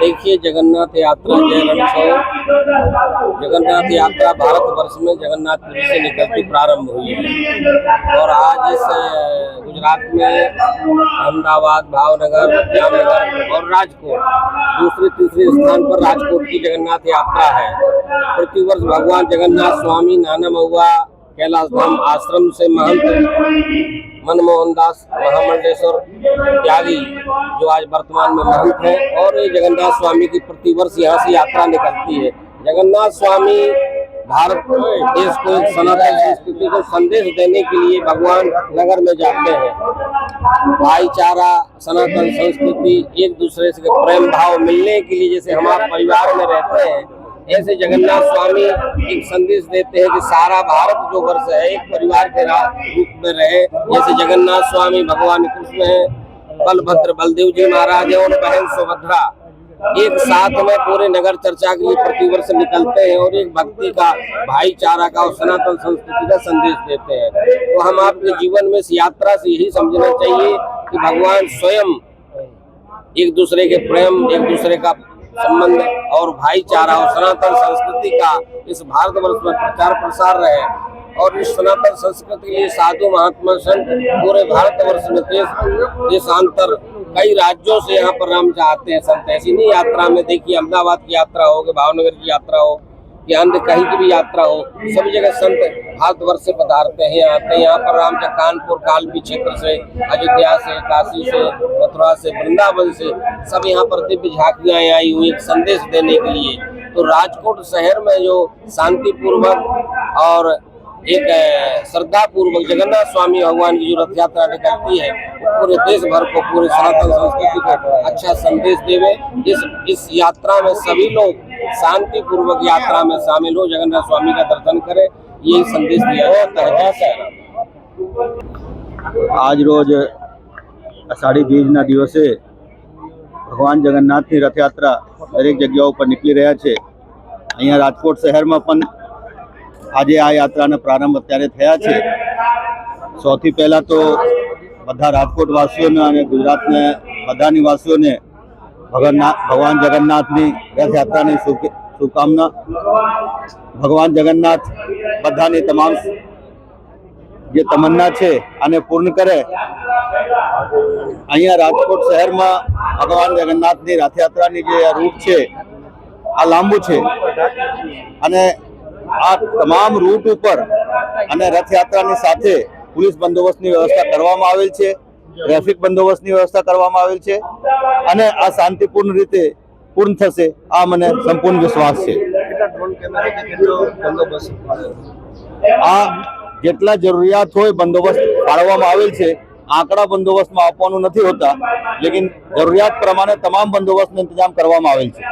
देखिए, जगन्नाथ यात्रा जय रणोत्सव जगन्नाथ यात्रा भारत वर्ष में जगन्नाथपुरी से निकलती प्रारंभ हुई है। और आज इस गुजरात में अहमदाबाद, भावनगर जामनगर और राजकोट, दूसरे तीसरे स्थान पर राजकोट की जगन्नाथ यात्रा है। प्रतिवर्ष भगवान जगन्नाथ स्वामी, नाना महुआ कैलाश धाम आश्रम से महंत मनमोहन दास महामंडेश्वर त्यागी जो आज वर्तमान में महंत है और ये जगन्नाथ स्वामी की प्रतिवर्ष यहाँ से यात्रा निकलती है। जगन्नाथ स्वामी भारत देश को एक सनातन संस्कृति को संदेश देने के लिए भगवान नगर में जाते हैं। भाईचारा, सनातन संस्कृति, एक दूसरे से प्रेम भाव मिलने के लिए जैसे हमारे परिवार में रहते हैं ऐसे जगन्नाथ स्वामी एक संदेश देते हैं कि सारा भारत जो वर्ष है, एक परिवार के रूप में रहे। जैसे जगन्नाथ स्वामी भगवान कृष्ण है, बलभद्र बलदेव जी महाराज है और बहन सुभद्रा एक साथ में पूरे नगर चर्चा के लिए प्रतिवर्ष निकलते हैं और एक भक्ति का भाईचारा का और सनातन संस्कृति का संदेश देते हैं। तो हम आपके जीवन में इस यात्रा से यही समझना चाहिए कि भगवान स्वयं एक दूसरे के प्रेम, एक दूसरे का संबंध और भाईचारा और सनातन संस्कृति का इस भारतवर्ष में प्रचार प्रसार रहे और इस सनातन संस्कृति के लिए साधु महात्मा संत पूरे भारतवर्ष में देश, देशांतर कई राज्यों से यहाँ पर राम चाहते हैं, संत ऐसी नहीं, यात्रा में देखिए, अहमदाबाद की यात्रा हो, भावनगर की यात्रा हो कि कहीं की भी यात्रा हो सभी जगह संत भारतवर्ष से पधारते हैं, आते हैं यहाँ पर राम जी कानपुर, कालपी क्षेत्र से, अयोध्या से, काशी से, मथुरा से, वृंदावन से, सब यहाँ पर दिव्य झांकियाँ आई हुई एक संदेश देने के लिए। तो राजकोट शहर में जो शांति पूर्वक और एक श्रद्धा पूर्वक जगन्नाथ स्वामी भगवान की जो रथ यात्रा निकलती है, पूरे देश भर को, पूरे सनातन संस्कृति को अच्छा संदेश देवे। इस इस यात्रा में सभी लोग शांति पूर्वक यात्रा में शामिल हो जगन्नाथ स्वामी का दर्शन करें यही संदेश दिया जाता है जय साईं राम। આજ રોજ અષાઢી બીજના દિવસે ભગવાન જગન્નાથની રથયાત્રા દરેક જગ્યાઓ પર નીકળી રહ્યા છે અહીંયા રાજકોટ શહેરમાં પણ આજે આ યાત્રાનો પ્રારંભ અત્યારે થયા છે સૌથી પહેલાં તો બધા રાજકોટ વાસીઓને અને ગુજરાતને બધા નિવાસીઓને ભગવાન ભગવાન જગન્નાથની રથયાત્રાની શુભ- શુભકામના. ભગવાન જગન્નાથ બધાની તમામ જે તમન્ના છે આને પૂર્ણ કરે. અહીંયા રાજકોટ શહેરમાં ભગવાન જગન્નાથની રથયાત્રાની જે રૂટ છે, આ લાંબુ છે. અને આ તમામ રૂટ ઉપર અને રથયાત્રાની સાથે પોલીસ બંદોબસ્તની વ્યવસ્થા કરવામાં આવેલ છે. ટ્રાફિક બંદોબસ્તની વ્યવસ્થા કરવામાં આવેલ છે અને આ શાંતિપૂર્ણ રીતે પૂર્ણ થશે આ મને સંપૂર્ણ વિશ્વાસ છે. આ જેટલા જરૂરિયાત હોય બંદોબસ્ત ફાળવવામાં આવેલ છે આંકડા બંદોબસ્તમાં આપવાનું નથી હોતા લેકિન જરૂરિયાત પ્રમાણે તમામ બંદોબસ્તનો ઇંતજામ કરવામાં આવેલ છે.